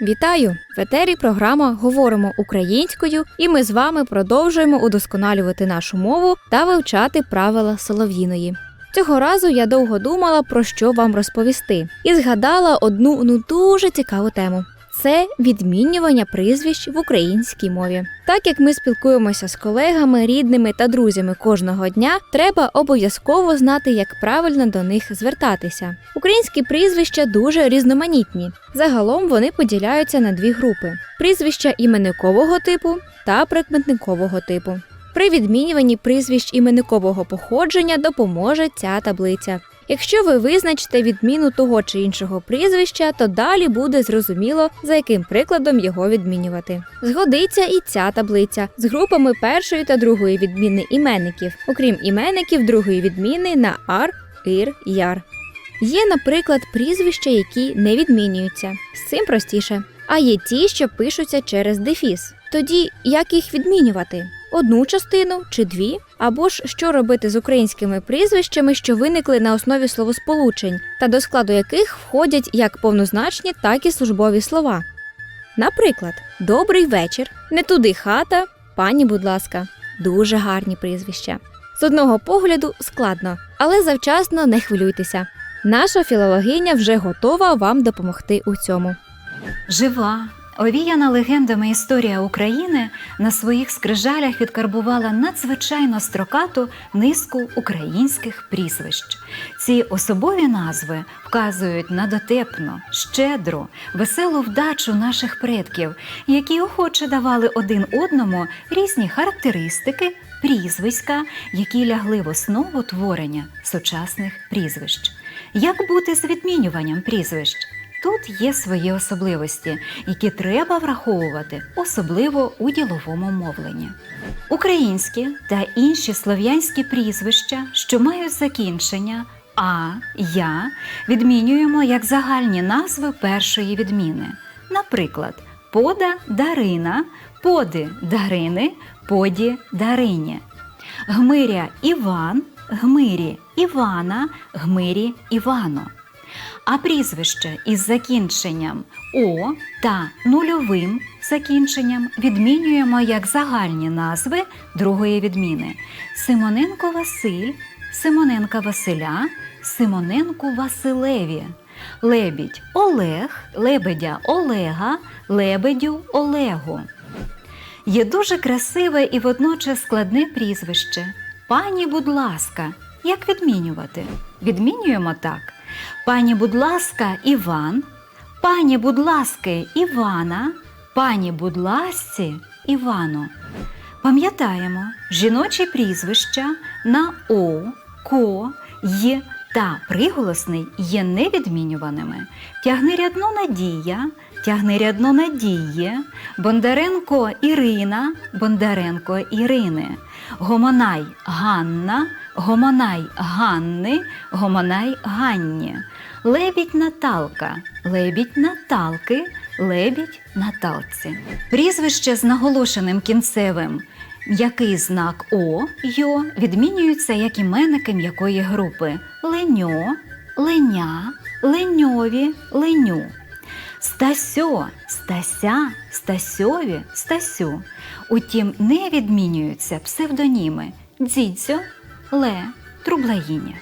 Вітаю! В етері програма Говоримо українською, і ми з вами продовжуємо удосконалювати нашу мову та вивчати правила солов'їної. Цього разу я довго думала про що вам розповісти, і згадала одну ну дуже цікаву тему. Це відмінювання прізвищ в українській мові. Так як ми спілкуємося з колегами, рідними та друзями кожного дня, треба обов'язково знати, як правильно до них звертатися. Українські прізвища дуже різноманітні. Загалом вони поділяються на дві групи: прізвища іменникового типу та прикметникового типу. При відмінюванні прізвищ іменникового походження допоможе ця таблиця. Якщо ви визначите відміну того чи іншого прізвища, то далі буде зрозуміло, за яким прикладом його відмінювати. Згодиться і ця таблиця з групами першої та другої відміни іменників, окрім іменників другої відміни на ар, ір, яр. Є, наприклад, прізвища, які не відмінюються. З цим простіше. А є ті, що пишуться через дефіс. Тоді як їх відмінювати? Одну частину чи дві? Або ж що робити з українськими прізвищами, що виникли на основі словосполучень, та до складу яких входять як повнозначні, так і службові слова. Наприклад, добрий вечір, не туди хата, пані, будь ласка, дуже гарні прізвища. З одного погляду складно, але завчасно не хвилюйтеся. Наша філологиня вже готова вам допомогти у цьому. Жива, овіяна легендами історія України на своїх скрижалях відкарбувала надзвичайно строкату низку українських прізвищ. Ці особові назви вказують на дотепну, щедру, веселу вдачу наших предків, які охоче давали один одному різні характеристики, прізвиська, які лягли в основу творення сучасних прізвищ. Як бути з відмінюванням прізвищ? Тут є свої особливості, які треба враховувати, особливо у діловому мовленні. Українські та інші слов'янські прізвища, що мають закінчення а, я, відмінюємо як загальні назви першої відміни. Наприклад, пода Дарина, поди Дарини, поді Дарині. Гмиря Іван, гмирі Івана, гмирі Івано. А прізвище із закінченням О та нульовим закінченням відмінюємо як загальні назви другої відміни: Симоненко Василь, Симоненка Василя, Симоненку Василеві, Лебідь Олег, Лебедя Олега, Лебедю Олегу. Є дуже красиве і водночас складне прізвище. Пані, будь ласка, як відмінювати? Відмінюємо так. Пані, будь ласка, Іван, пані, будь ласки, Івана, пані, будь ласці, Івану. Пам'ятаємо, жіночі прізвища на О, Ко, Й та приголосний є невідмінюваними. Тягни рядно Надія, тягни рядно Надіє, Бондаренко Ірина, Бондаренко Ірини, Гомонай Ганна, Гомонай Ганни, Гомонай Ганні, Лебідь Наталка, Лебідь Наталки, Лебідь Наталці. Прізвище з наголошеним кінцевим. М'який знак О йо відмінюються як іменники м'якої групи Леньо, Леня, Леньові, Леню. Стасьо, Стася, Стасьові, Стасю. Утім, не відмінюються псевдоніми Дзідзьо, Ле, Трублаїня.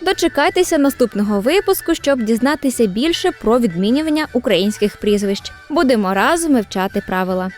Дочекайтеся наступного випуску, щоб дізнатися більше про відмінювання українських прізвищ. Будемо разом вивчати правила.